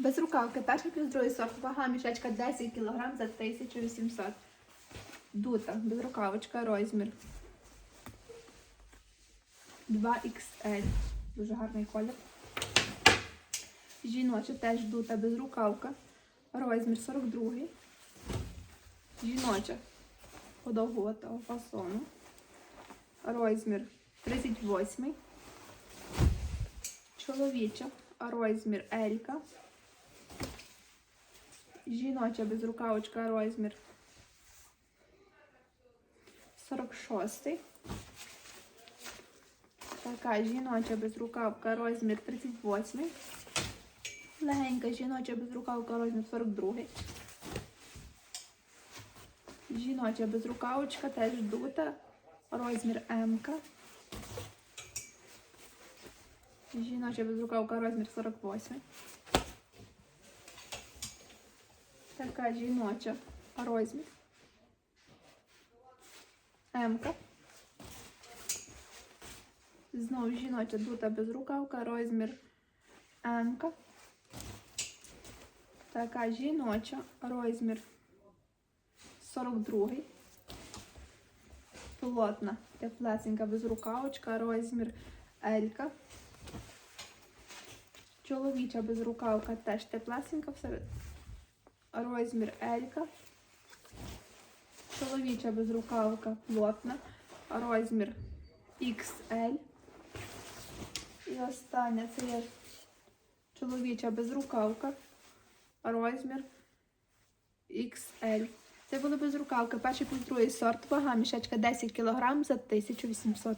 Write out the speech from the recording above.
Безрукавки, перший плюс другий сорт, вага мішечка 10 кг за 1800. Дута, безрукавочка, розмір. 2XL. Дуже гарний колір. Жіноча теж дута безрукавка. Розмір 42. Жіноча подовготого фасону. Розмір 38. Чоловіча розмір Елька. Жіноча безрукавочка розмір 46. Така жіноча безрукавка розмір 38. Легенька жіноча безрукавка розмір 42. Жіноча безрукавочка теж дута. Розмір М. Жіноча безрукавка розмір 48. Така жіноча розмір. М. Знову жіноча дута безрукавка, розмір М. Така жіноча розмір 42. Плотна, теплесенька безрукавочка, розмір Елька. Чоловіча безрукавка теж теплесенька всеред. Розмір Елька. Чоловіча безрукавка плотна. Розмір XL. І остання це є чоловіча безрукавка. Розмір XL. Це були безрукавки. Перший плюс другий сорт. Вага мішечка 10 кг за 1800.